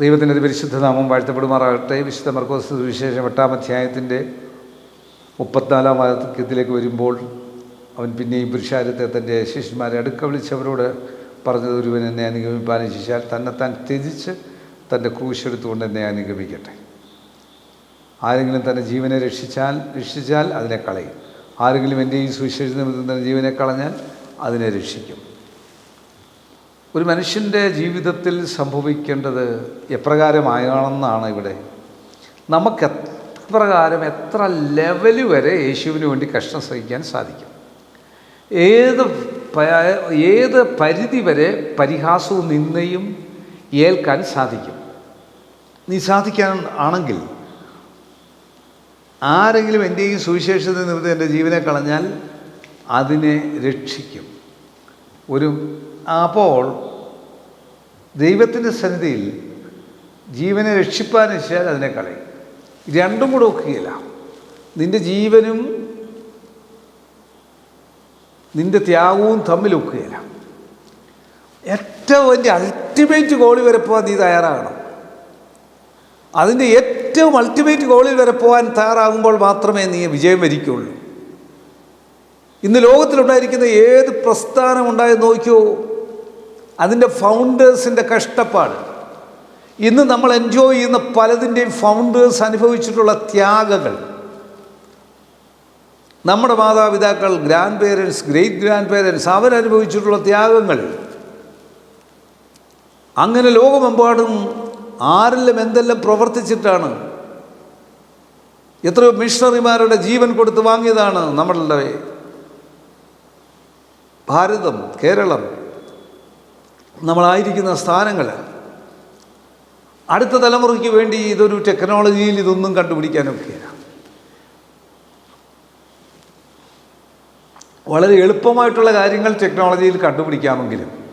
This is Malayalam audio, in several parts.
ദൈവത്തിന്റെ പരിശുദ്ധ നാമം വാഴ്ത്തപ്പെടുമാറാകട്ടെ. വിശുദ്ധ മർക്കോസ് സുവിശേഷം എട്ടാം അധ്യായത്തിന്റെ മുപ്പത്തിനാലാം വാക്യത്തിലേക്ക് വരുമ്പോൾ അവൻ പിന്നെയും പുരുഷാരത്തെ തന്റെ ശിഷ്യന്മാരെ അടുക്ക വിളിച്ചവരോട് പറഞ്ഞത് ഒരുവൻ എന്നെ അനുഗമിപ്പാൻ ശിച്ചാൽ തന്നെത്താൻ ത്യജിച്ച് തന്റെ ക്രൂശെടുത്തുകൊണ്ട് എന്നെ അനുഗമിക്കട്ടെ. ആരെങ്കിലും തന്റെ ജീവനെ രക്ഷിച്ചാൽ രക്ഷിച്ചാൽ അതിനെ കളയും. ആരെങ്കിലും എന്റെ ഈ സുവിശേഷ നിമിത്തം തന്റെ ജീവനെ കളഞ്ഞാൽ അതിനെ രക്ഷിക്കും. ഒരു മനുഷ്യന്റെ ജീവിതത്തിൽ സംഭവിക്കേണ്ടത് എപ്രകാരമായാണെന്നാണ് ഇവിടെ. നമുക്ക് എപ്രകാരം എത്ര ലെവൽ വരെ യേശുവിന് വേണ്ടി കഷ്ടം സഹിക്കാൻ സാധിക്കും. ഏത് ഏത് പരിധി വരെ പരിഹാസവും നിന്നയും ഏൽക്കാൻ സാധിക്കും. നീ സാധിക്കാൻ ആണെങ്കിൽ ആരെങ്കിലും എന്റെയും സുവിശേഷത നിമിത്തം എന്റെ ജീവനെ കളഞ്ഞാൽ അതിനെ രക്ഷിക്കും. ഒരു അപ്പോൾ ദൈവത്തിന്റെ സന്നിധിയിൽ ജീവനെ രക്ഷിപ്പാൻ വെച്ചാൽ അതിനെ കളയും. രണ്ടും കൂടെ ഒക്കുകയില്ല. നിന്റെ ജീവനും നിന്റെ ത്യാഗവും തമ്മിൽ ഒക്കുകയില്ല. ഏറ്റവും വലിയ അൾട്ടിമേറ്റ് ഗോളിൽ വരെ പോകാൻ നീ തയ്യാറാകണം. അതിന്റെ ഏറ്റവും അൾട്ടിമേറ്റ് ഗോളിൽ വരെ പോകാൻ തയ്യാറാകുമ്പോൾ മാത്രമേ നീ വിജയം വരിക്കുള്ളൂ ഇന്ന് ലോകത്തിലുണ്ടായിരിക്കുന്ന ഏത് പ്രസ്ഥാനം ഉണ്ടായെന്ന് നോക്കിയോ? അതിന്റെ ഫൗണ്ടേഴ്സിന്റെ കഷ്ടപ്പാട്. ഇന്ന് നമ്മൾ എൻജോയ് ചെയ്യുന്ന പലതിന്റെയും ഫൗണ്ടേഴ്സ് അനുഭവിച്ചിട്ടുള്ള ത്യാഗങ്ങൾ. നമ്മുടെ മാതാപിതാക്കൾ grandparents great grandparents അവരനുഭവിച്ചിട്ടുള്ള ത്യാഗങ്ങൾ. അങ്ങനെ ലോകമെമ്പാടും ആരെല്ലാം എന്തെല്ലാം പ്രവർത്തിച്ചിട്ടാണ് എത്രയോ മിഷണറിമാരുടെ ജീവൻ കൊടുത്ത് വാങ്ങിയതാണ് നമ്മളുടെ ഭാരതം കേരളം. നമ്മളായിരിക്കുന്ന സ്ഥാനങ്ങൾ അടുത്ത തലമുറയ്ക്ക് വേണ്ടി ഇതൊരു ടെക്നോളജിയിൽ ഇതൊന്നും കണ്ടുപിടിക്കാനൊക്കെയാണ്. വളരെ എളുപ്പമായിട്ടുള്ള കാര്യങ്ങൾ ടെക്നോളജിയിൽ കണ്ടുപിടിക്കാമെങ്കിലും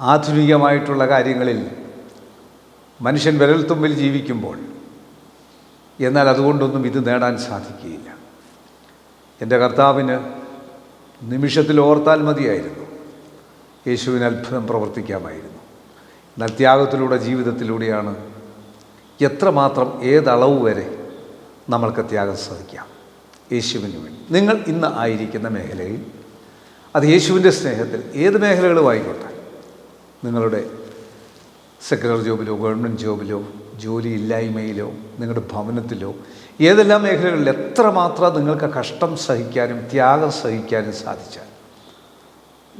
ആധുനികമായിട്ടുള്ള കാര്യങ്ങളിൽ മനുഷ്യൻ വിരൽത്തുമ്പിൽ ജീവിക്കുമ്പോൾ എന്നാൽ അതുകൊണ്ടൊന്നും ഇത് നേടാൻ സാധിക്കുകയില്ല. എന്റെ കർത്താവിന് നിമിഷത്തിൽ ഓർത്താൽ മതിയായിരുന്നു. യേശുവിന് അത്ഭുതം പ്രവർത്തിക്കാമായിരുന്നു. എന്നാൽ ത്യാഗത്തിലൂടെ ജീവിതത്തിലൂടെയാണ് എത്രമാത്രം ഏതളവ് വരെ നമ്മൾക്ക് ത്യാഗം സാധിക്കാം. യേശുവിന് വേണ്ടി. നിങ്ങൾ ഇന്ന് ആയിരിക്കുന്ന മേഖലയിൽ അത് യേശുവിന്റെ സ്നേഹത്തിൽ ഏത് മേഖലകളും ആയിക്കോട്ടെ നിങ്ങളുടെ സെക്രട്ടറി ജോബിലോ ഗവൺമെന്റ് ജോബിലോ ജോലി ഇല്ലായ്മയിലോ നിങ്ങളുടെ ഭവനത്തിലോ ഏതെല്ലാം മേഖലകളിൽ എത്രമാത്രം നിങ്ങൾക്ക് കഷ്ടം സഹിക്കാനും ത്യാഗം സഹിക്കാനും സാധിച്ചാൽ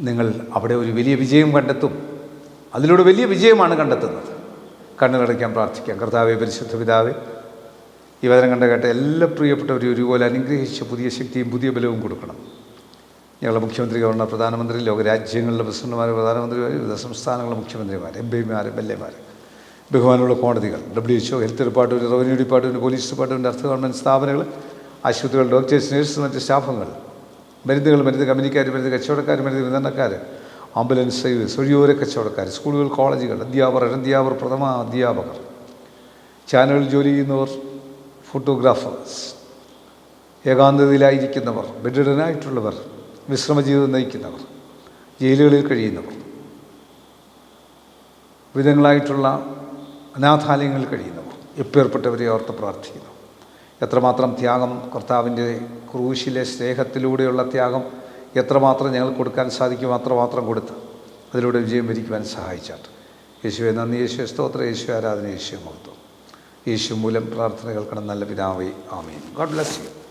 നിങ്ങൾ അവിടെ ഒരു വലിയ വിജയം കണ്ടെത്തും. അതിലൂടെ വലിയ വിജയമാണ് കണ്ടെത്തുന്നത്. കണ്ണുകടയ്ക്കാൻ പ്രാർത്ഥിക്കാം. കർത്താവെ പരിശുദ്ധ പിതാവെ ഈ വചനം കണ്ട കേട്ട എല്ലാ പ്രിയപ്പെട്ടവരും ഒരുപോലെ അനുഗ്രഹിച്ച് പുതിയ ശക്തിയും പുതിയ ബലവും കൊടുക്കണം. ഞങ്ങളുടെ മുഖ്യമന്ത്രി ഗവർണർ പ്രധാനമന്ത്രി ലോകരാജ്യങ്ങളിലെ പ്രസിഡന്റുമാർ പ്രധാനമന്ത്രിമാർ വിവിധ സംസ്ഥാനങ്ങളിലെ മുഖ്യമന്ത്രിമാർ എം പിമാർ എം എൽ എമാർ ബഹുമാനമുള്ള കോടതികൾ W HO health department revenue department police department അർത്ഥ ഗവൺമെന്റ് സ്ഥാപനങ്ങൾ ആശുപത്രികൾ ഡോക്ടേഴ്സ് നഴ്സ് മറ്റ് സ്റ്റാഫുകൾ മരുന്നുകൾ മരുന്ന് കമ്പനിക്കാർ മരുന്ന് കച്ചവടക്കാർ മരുന്ന് വിതരണക്കാർ ആംബുലൻസ് സർവീസ് ഒഴിയോര കച്ചവടക്കാർ സ്കൂളുകൾ കോളേജുകൾ അധ്യാപകർ അധ്യാപകർ പ്രഥമ അധ്യാപകർ ചാനലിൽ ജോലി ചെയ്യുന്നവർ ഫോട്ടോഗ്രാഫേഴ്സ് ഏകാന്തതയിലായിരിക്കുന്നവർ ബെഡിഡനായിട്ടുള്ളവർ വിശ്രമജീവിതം നയിക്കുന്നവർ ജയിലുകളിൽ കഴിയുന്നവർ വിധങ്ങളായിട്ടുള്ള അനാഥാലയങ്ങളിൽ കഴിയുന്നവർ എപ്പേർപ്പെട്ടവരെ ഓർത്ത് പ്രാർത്ഥിക്കുന്നു. എത്രമാത്രം ത്യാഗം കർത്താവിന്റെ ക്രൂശിലെ സ്നേഹത്തിലൂടെയുള്ള ത്യാഗം എത്രമാത്രം ഞങ്ങൾ കൊടുക്കാൻ സാധിക്കും അത്രമാത്രം കൊടുത്ത് അതിലൂടെ വിജയം വരിക്കുവാൻ സഹായിച്ചാട്ട്. യേശുവെ നന്ദി യേശു സ്തോത്ര യേശു ആരാധന യേശു മഹത്വം. യേശു മൂലം പ്രാർത്ഥന കേൾക്കണം നല്ല പിതാവേ ആമീൻ. God bless you